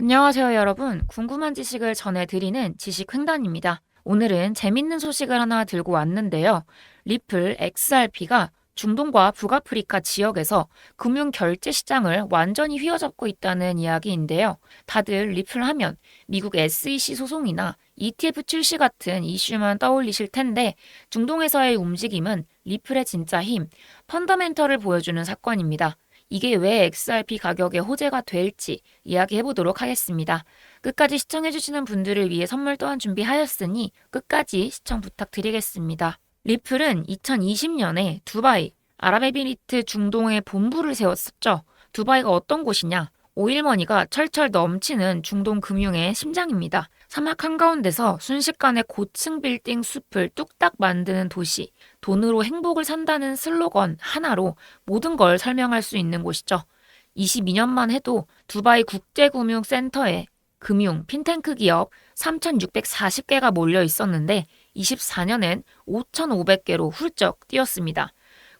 안녕하세요, 여러분. 궁금한 지식을 전해드리는 지식횡단입니다. 오늘은 재밌는 소식을 하나 들고 왔는데요. 리플 XRP가 중동과 북아프리카 지역에서 금융 결제 시장을 완전히 휘어잡고 있다는 이야기인데요. 다들 리플 하면 미국 SEC 소송이나 ETF 출시 같은 이슈만 떠올리실 텐데 중동에서의 움직임은 리플의 진짜 힘, 펀더멘털을 보여주는 사건입니다. 이게 왜 XRP 가격의 호재가 될지 이야기해 보도록 하겠습니다. 끝까지 시청해 주시는 분들을 위해 선물 또한 준비하였으니 끝까지 시청 부탁드리겠습니다. 리플은 2020년에 두바이, 아랍에미리트 중동에 본부를 세웠었죠. 두바이가 어떤 곳이냐? 오일머니가 철철 넘치는 중동 금융의 심장입니다. 사막 한가운데서 순식간에 고층 빌딩 숲을 뚝딱 만드는 도시, 돈으로 행복을 산다는 슬로건 하나로 모든 걸 설명할 수 있는 곳이죠. 22년만 해도 두바이 국제금융센터에 금융, 핀테크 기업 3,640개가 몰려 있었는데 24년엔 5,500개로 훌쩍 뛰었습니다.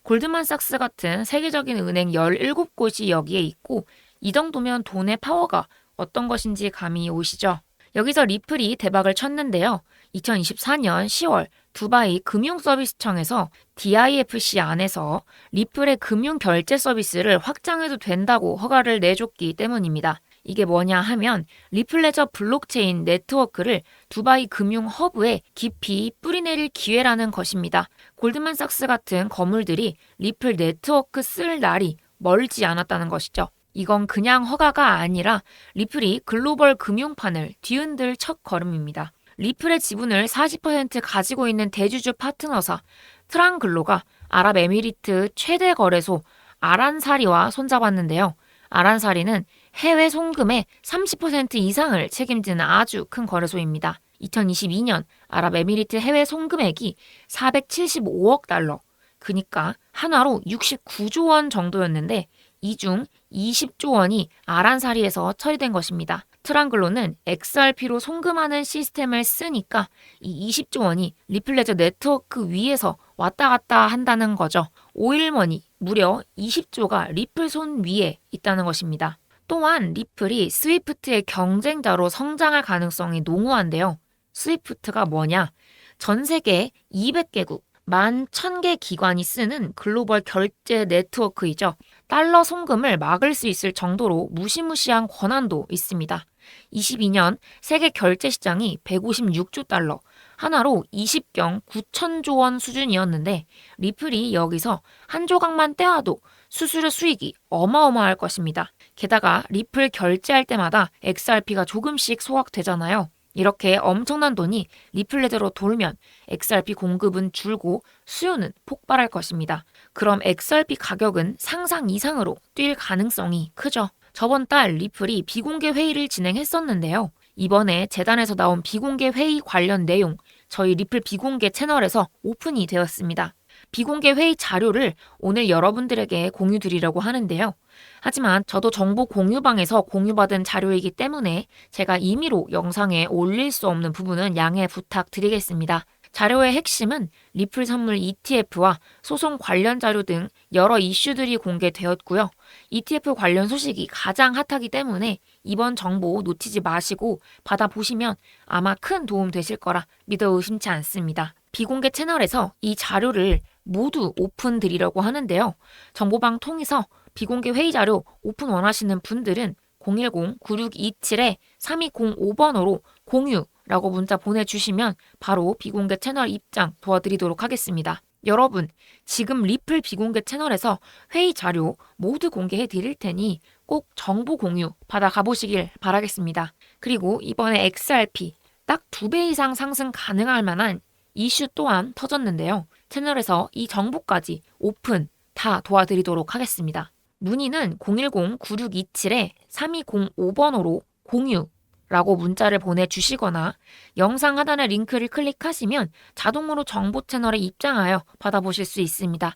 골드만삭스 같은 세계적인 은행 17곳이 여기에 있고 이 정도면 돈의 파워가 어떤 것인지 감이 오시죠? 여기서 리플이 대박을 쳤는데요. 2024년 10월 두바이 금융서비스청에서 DIFC 안에서 리플의 금융 결제 서비스를 확장해도 된다고 허가를 내줬기 때문입니다. 이게 뭐냐 하면 리플레저 블록체인 네트워크를 두바이 금융 허브에 깊이 뿌리내릴 기회라는 것입니다. 골드만삭스 같은 거물들이 리플 네트워크 쓸 날이 멀지 않았다는 것이죠. 이건 그냥 허가가 아니라 리플이 글로벌 금융판을 뒤흔들 첫 걸음입니다. 리플의 지분을 40% 가지고 있는 대주주 파트너사 트랑글로가 아랍에미리트 최대 거래소 아란사리와 손잡았는데요. 아란사리는 해외 송금의 30% 이상을 책임지는 아주 큰 거래소입니다. 2022년 아랍에미리트 해외 송금액이 475억 달러, 그니까 한화로 69조 원 정도였는데 이 중 20조 원이 아란사리에서 처리된 것입니다. 트랑글로는 XRP로 송금하는 시스템을 쓰니까 이 20조 원이 리플레저 네트워크 위에서 왔다 갔다 한다는 거죠. 오일머니 무려 20조가 리플 손 위에 있다는 것입니다. 또한 리플이 스위프트의 경쟁자로 성장할 가능성이 농후한데요. 스위프트가 뭐냐? 전 세계 200개국, 만 1000개 기관이 쓰는 글로벌 결제 네트워크이죠. 달러 송금을 막을 수 있을 정도로 무시무시한 권한도 있습니다. 22년 세계 결제 시장이 156조 달러, 하나로 20경 9천조 원 수준이었는데 리플이 여기서 한 조각만 떼어도 수수료 수익이 어마어마할 것입니다. 게다가 리플 결제할 때마다 XRP가 조금씩 소각되잖아요. 이렇게 엄청난 돈이 리플레저로 돌면 XRP 공급은 줄고 수요는 폭발할 것입니다. 그럼 XRP 가격은 상상 이상으로 뛸 가능성이 크죠. 저번 달 리플이 비공개 회의를 진행했었는데요. 이번에 재단에서 나온 비공개 회의 관련 내용 저희 리플 비공개 채널에서 오픈이 되었습니다. 비공개 회의 자료를 오늘 여러분들에게 공유 드리려고 하는데요. 하지만 저도 정보 공유방에서 공유받은 자료이기 때문에 제가 임의로 영상에 올릴 수 없는 부분은 양해 부탁드리겠습니다. 자료의 핵심은 리플 선물 ETF와 소송 관련 자료 등 여러 이슈들이 공개되었고요. ETF 관련 소식이 가장 핫하기 때문에 이번 정보 놓치지 마시고 받아보시면 아마 큰 도움 되실 거라 믿어 의심치 않습니다. 비공개 채널에서 이 자료를 모두 오픈 드리려고 하는데요. 정보방 통해서 비공개 회의 자료 오픈 원하시는 분들은 010-9627-3205번으로 공유라고 문자 보내주시면 바로 비공개 채널 입장 도와드리도록 하겠습니다. 여러분, 지금 리플 비공개 채널에서 회의 자료 모두 공개해 드릴 테니 꼭 정보 공유 받아 가 보시길 바라겠습니다. 그리고 이번에 XRP 딱 두 배 이상 상승 가능할 만한 이슈 또한 터졌는데요. 채널에서 이 정보까지 오픈 다 도와드리도록 하겠습니다. 문의는 010-9627-3205번으로 공유 라고 문자를 보내주시거나 영상 하단의 링크를 클릭하시면 자동으로 정보 채널에 입장하여 받아보실 수 있습니다.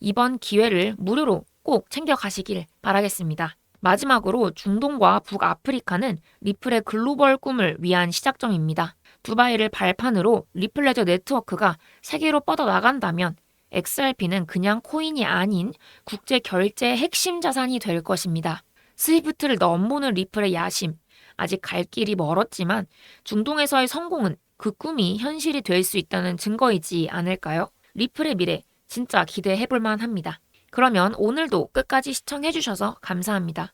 이번 기회를 무료로 꼭 챙겨가시길 바라겠습니다. 마지막으로 중동과 북아프리카는 리플의 글로벌 꿈을 위한 시작점입니다. 두바이를 발판으로 리플레저 네트워크가 세계로 뻗어나간다면 XRP는 그냥 코인이 아닌 국제 결제의 핵심 자산이 될 것입니다. 스위프트를 넘보는 리플의 야심, 아직 갈 길이 멀었지만 중동에서의 성공은 그 꿈이 현실이 될 수 있다는 증거이지 않을까요? 리플의 미래 진짜 기대해 볼 만 합니다. 그러면 오늘도 끝까지 시청해 주셔서 감사합니다.